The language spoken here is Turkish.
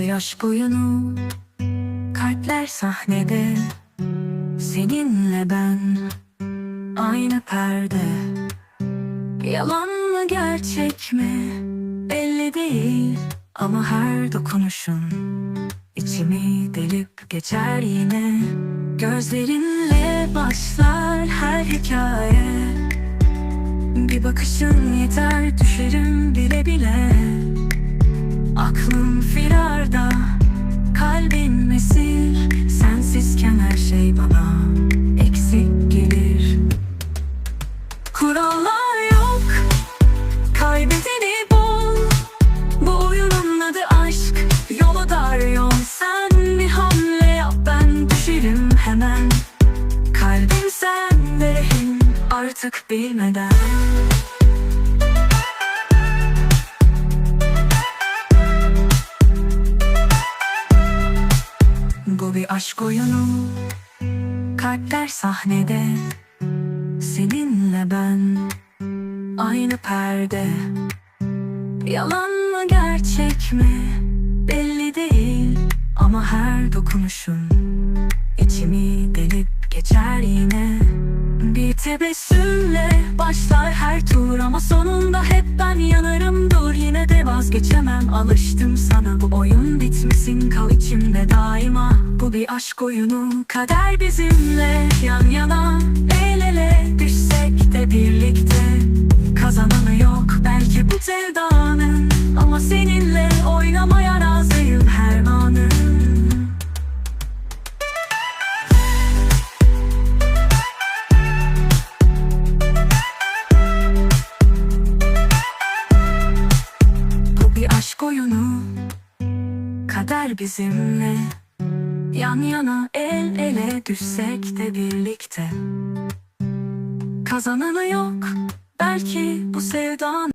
bir aşk oyunu Kalpler sahnede. Seninle ben Aynı perde. Yalan mı gerçek mi? Belli değil Ama her dokunuşun içimi delip geçer yine. Gözlerinle başlar her hikaye. Bir bakışın yeter düşerim bile bile Artık bilmeden. Bu bir aşk oyunu. Kalpler sahnede. Seninle ben. Aynı perde. Yalan mı gerçek mi? Belli değil. Ama her dokunuşun içimi delip geçer yine. Bir tebessümle başlar her tur Ama sonunda hep ben yanarım Dur yine de vazgeçemem Alıştım sana. Bu oyun bitmesin Kal içimde daima. Bu bir aşk oyunu Kader bizimle. Yan yana El ele düşsek Bu bir aşk oyunu Kader bizimle. Yan yana el ele düşsek de birlikte. Kazananı yok Belki bu sevdan